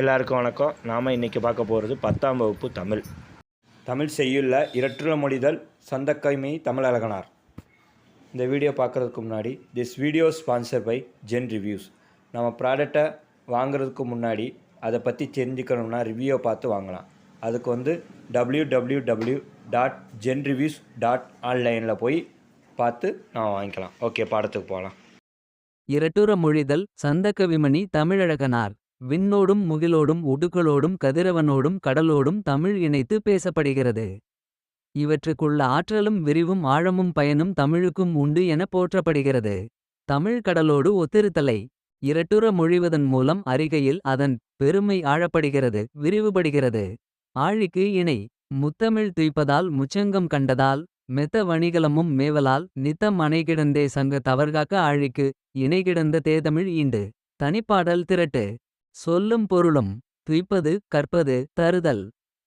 எல்லாருக்கும் வணக்கம். நாம் இன்றைக்கி பார்க்க போகிறது பத்தாம் வகுப்பு தமிழ். தமிழ் செய்யுள்ள இரட்டுற மொழிதல் சந்தக்கைமை தமிழ் அழகனார் இந்த வீடியோ பார்க்குறதுக்கு முன்னாடி this video sponsor by Zen Reviews நம்ம ப்ராடக்டை வாங்குறதுக்கு முன்னாடி அதை பற்றி தெரிஞ்சுக்கணும்னா ரிவ்யூவை பார்த்து வாங்கலாம். அதுக்கு வந்து W W W dot Zen Reviews dot ஆன்லைனில் போய் பார்த்து நான் வாங்கிக்கலாம். ஓகே பாடத்துக்கு போகலாம். இரட்டுற மொழிதல் சந்தக்கவிமணி தமிழழகனார். விண்ணோடும் முகிலோடும் உடுக்களோடும் கதிரவனோடும் கடலோடும் தமிழ் இணைத்து பேசப்படுகிறது. இவற்றுக்குள்ள ஆற்றலும் விரிவும் ஆழமும் பயனும் தமிழுக்கும் உண்டு என போற்றப்படுகிறது. தமிழ் கடலோடு ஒத்திருத்தலை. இரட்டுற மொழிவதன் மூலம் அறிகையில் அதன் பெருமை ஆழப்படுகிறது விரிவுபடுகிறது. ஆழிக்கு இணை. முத்தமிழ் துய்ப்பதால் முச்சங்கம் கண்டதால் மெத்த வணிகலமும் மேவலால் நித்தம் அணைகிடந்தே சங்க தவறுகாக்க ஆழிக்கு இணைகிடந்த தேதமிழ் ஈண்டு. தனிப்பாடல் திரட்டு. சொல்லும் பொருளும் துய்ப்பது கற்பது தருதல்.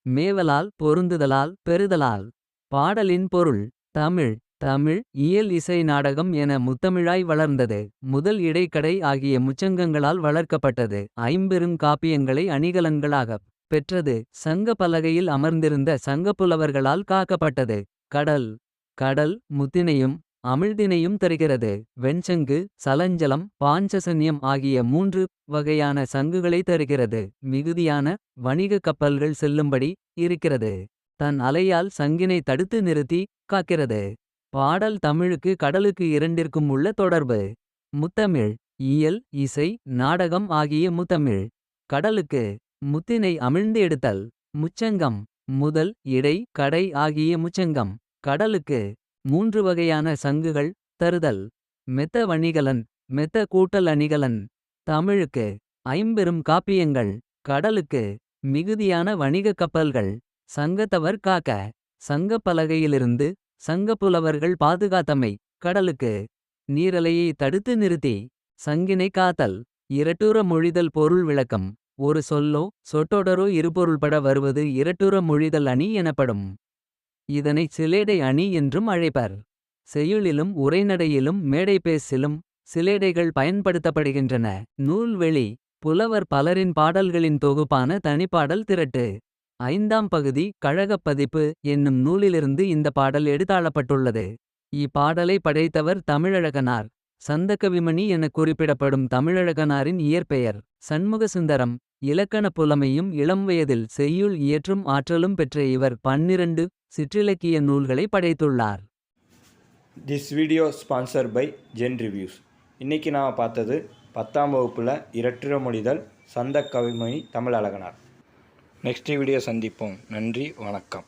மேவலால் பொருந்துதலால் பெறுதலால். பாடலின் பொருள் தமிழ். தமிழ் இயல் இசை நாடகம் என முத்தமிழாய் வளர்ந்தது. முதல் இடைக்கடை ஆகிய முச்சங்கங்களால் வளர்க்கப்பட்டது. ஐம்பெரும் காப்பியங்களை அணிகலன்களாகப் பெற்றது. சங்க பலகையில் அமர்ந்திருந்த சங்கப்புலவர்களால் காக்கப்பட்டது. கடல் கடல் முத்தினையும் அமிழ்தினையும் தருகிறது. வெண்சங்கு சலஞ்சலம் பாஞ்சசன்யம் ஆகிய மூன்று வகையான சங்குகளை தருகிறது. மிகுதியான வணிக கப்பல்கள் செல்லும்படி இருக்கிறது. தன் அலையால் சங்கினை தடுத்து நிறுத்தி காக்கிறது. பாடல் தமிழுக்கு கடலுக்கு இரண்டிற்கும் உள்ள தொடர்பு. முத்தமிழ் இயல் இசை நாடகம் ஆகிய முத்தமிழ். கடலுக்கு முத்தினை அமிழ்ந்து எடுத்தல். முச்சங்கம் முதல் இடை கடை ஆகிய முச்சங்கம். கடலுக்கு மூன்று வகையான சங்குகள். தருதல். மெத்த வணிகலன். மெத்த கூட்டல் அணிகலன். தமிழுக்கு ஐம்பெரும் காப்பியங்கள். கடலுக்கு மிகுதியான வணிக கப்பல்கள். சங்கத்தவர் காக்க. சங்கப் பலகையிலிருந்து சங்கப்புலவர்கள் பாதுகாத்தமை. கடலுக்கு நீரலையை தடுத்து நிறுத்தி. சங்கினை காத்தல். இரட்டுற மொழிதல் பொருள் விளக்கம். ஒரு சொல்லோ சொட்டொடரோ இருபொருள்பட வருவது இரட்டுற மொழிதல் அணி எனப்படும். இதனை சிலேடை அணி என்றும் அழைப்பர். செய்யுளிலும் உரைநடையிலும் மேடைபேசிலும் சிலேடைகள் பயன்படுத்தப்படுகின்றன. நூல்வெளி புலவர் பலரின் பாடல்களின் தொகுப்பான தனிப்பாடல் திரட்டு. ஐந்தாம் பகுதி கழகப் பதிப்பு என்னும் நூலிலிருந்து இந்த பாடல் எடுத்தாளப்பட்டுள்ளது. இப்பாடலை படைத்தவர் தமிழழகனார். சந்தகவிமணி எனக் குறிப்பிடப்படும் தமிழழகனாரின் இயற்பெயர் சண்முகசுந்தரம். இலக்கணப் புலமையும் இளம் வயதில் செய்யுள் இயற்றும் ஆற்றலும் பெற்ற இவர் பன்னிரண்டு சிற்றிலக்கிய நூல்களை படைத்துள்ளார். This video sponsor by Zen Reviews இன்றைக்கி நான் பார்த்தது பத்தாம் வகுப்பில் இரட்டுற மொழிதல் சந்த கவிமணி தமிழ் அழகனார் நெக்ஸ்ட் வீடியோ சந்திப்போம். நன்றி வணக்கம்.